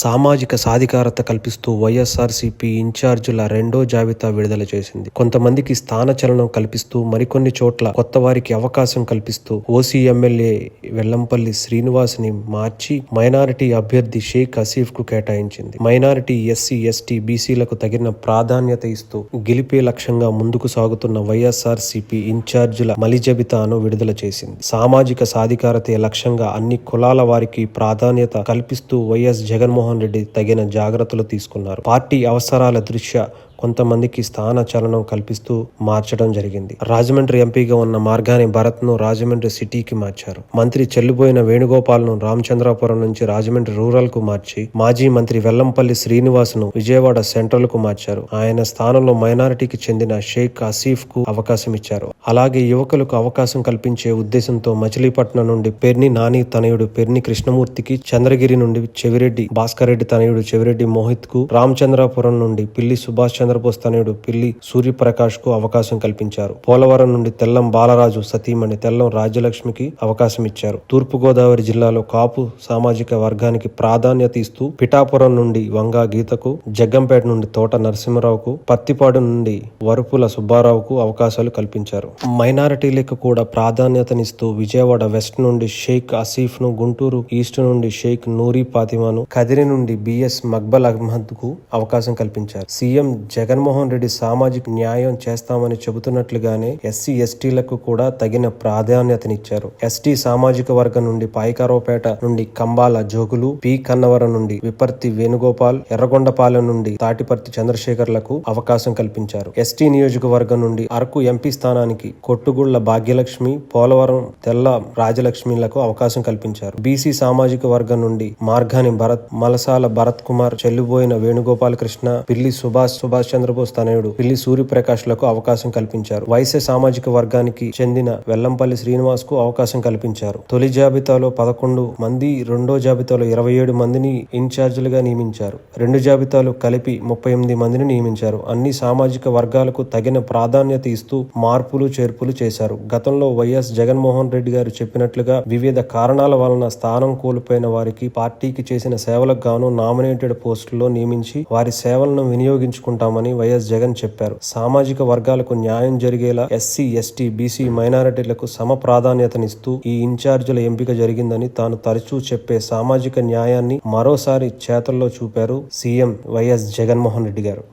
సామాజిక సాధికారత కల్పిస్తూ వైఎస్ఆర్సీపీ ఇన్ఛార్జీల రెండో జాబితా విడుదల చేసింది. కొంతమందికి స్థానచలనం కల్పిస్తూ మరికొన్ని చోట్ల కొత్త వారికి అవకాశం కల్పిస్తూ ఓసీ ఎమ్మెల్యే వెల్లంపల్లి శ్రీనివాస్ని మార్చి మైనారిటీ అభ్యర్థి షేక్ హసీఫ్కు కేటాయించింది. మైనారిటీ ఎస్సీ ఎస్టీ బీసీలకు తగిన ప్రాధాన్యత ఇస్తూ గెలిపే లక్ష్యంగా ముందుకు సాగుతున్న వైఎస్ఆర్సీపీ ఇన్ఛార్జీల మలి జాబితాను విడుదల చేసింది. సామాజిక సాధికారతే లక్ష్యంగా అన్ని కులాల వారికి ప్రాధాన్యత కల్పిస్తూ వైఎస్ జగన్మోహన్ రెడ్డి తగిన జాగ్రత్తలు తీసుకున్నారు. పార్టీ అవసరాల దృష్ట్యా కొంతమందికి స్థాన చలనం కల్పిస్తూ మార్చడం జరిగింది. రాజమండ్రి ఎంపీగా ఉన్న మార్గాని భరత్ను రాజమండ్రి సిటీకి మార్చారు. మంత్రి చెల్లిపోయిన వేణుగోపాల్ను రామచంద్రాపురం నుంచి రాజమండ్రి రూరల్కు మార్చి మాజీ మంత్రి వెల్లంపల్లి శ్రీనివాస్ను విజయవాడ సెంట్రల్కు మార్చారు. ఆయన స్థానంలో మైనారిటీకి చెందిన షేక్ ఆసీఫ్కు అవకాశం ఇచ్చారు. అలాగే యువకులకు అవకాశం కల్పించే ఉద్దేశంతో మచిలీపట్నం నుండి పెర్ని నాని తనయుడు పెర్ని కృష్ణమూర్తికి చంద్రగిరి నుండి చెవిరెడ్డి భాస్కర్ రెడ్డి తనయుడు చెవిరెడ్డి మోహిత్కు రామచంద్రాపురం నుండి పిల్లి సుభాష్ చంద్రబోస్ తనయుడు పిల్లి సూర్యప్రకాష్కు అవకాశం కల్పించారు. పోలవరం నుండి తెల్లం బాలరాజు సతీమణి తెల్లం రాజ్యలక్ష్మికి అవకాశం ఇచ్చారు. తూర్పు గోదావరి జిల్లాలో కాపు సామాజిక వర్గానికి ప్రాధాన్యత ఇస్తూ పిఠాపురం నుండి వంగా గీతకు జగ్గంపేట నుండి తోట నరసింహరావుకు పత్తిపాడు నుండి వరుపుల సుబ్బారావుకు అవకాశాలు కల్పించారు. మైనారిటీలకు కూడా ప్రాధాన్యతనిస్తూ విజయవాడ వెస్ట్ నుండి షేక్ ఆసీఫ్ను గుంటూరు ఈస్ట్ నుండి షేక్ నూరి ఫాతిమాను కదిరి నుండి బిఎస్ మక్బల్ అహ్మద్కు అవకాశం కల్పించారు. సీఎం జగన్మోహన్ రెడ్డి సామాజిక న్యాయం చేస్తామని చెబుతున్నట్లుగానే ఎస్సీ ఎస్టీలకు కూడా తగిన ప్రాధాన్యతనిచ్చారు. ఎస్టీ సామాజిక వర్గం నుండి పాయికారావుపేట నుండి కంబాల జోగులు పి. కన్నవరం నుండి విపర్తి వేణుగోపాల్ ఎర్రగొండపాలెం నుండి తాటిపర్తి చంద్రశేఖర్లకు అవకాశం కల్పించారు. ఎస్టీ నియోజకవర్గం నుండి అరకు ఎంపీ స్థానానికి కొట్టుగుళ్ళ భాగ్యలక్ష్మి పోలవరం తెల్ల రాజలక్ష్మిలకు అవకాశం కల్పించారు. బీసీ సామాజిక వర్గం నుండి మార్గాని భరత్ మలసాల భరత్ కుమార్ చెల్లిబోయిన వేణుగోపాల్ కృష్ణ పిల్లి సుభాష్ సుభాష్ చంద్రబోస్ తనయుడు పిల్లి సూర్యప్రకాష్లకు అవకాశం కల్పించారు. వైశ్య సామాజిక వర్గానికి చెందిన వెల్లంపల్లి శ్రీనివాస్కు అవకాశం కల్పించారు. తొలి జాబితాలో పదకొండు మంది రెండో జాబితాలో ఇరవై ఏడు మందిని ఇన్ఛార్జీలుగా నియమించారు. రెండు జాబితాలు కలిపి ముప్పై ఎనిమిది మందిని నియమించారు. అన్ని సామాజిక వర్గాలకు తగిన ప్రాధాన్యత ఇస్తూ మార్పులు చేర్పులు చేశారు. గతంలో వైఎస్ జగన్మోహన్ రెడ్డి గారు చెప్పినట్లుగా వివిధ కారణాల వలన స్థానం కోల్పోయిన వారికి పార్టీకి చేసిన సేవలకు గాను నామినేటెడ్ పోస్టుల్లో నియమించి వారి సేవలను వినియోగించుకుంటామని వైఎస్ జగన్ చెప్పారు. సామాజిక వర్గాలకు న్యాయం జరిగేలా ఎస్సీ ఎస్టీ బీసీ మైనారిటీలకు సమ ప్రాధాన్యతనిస్తూ ఈ ఇన్ఛార్జీల ఎంపిక జరిగిందని తాను తరచూ చెప్పే సామాజిక న్యాయాన్ని మరోసారి చేతల్లో చూపారు సీఎం వైఎస్ జగన్మోహన్ రెడ్డి గారు.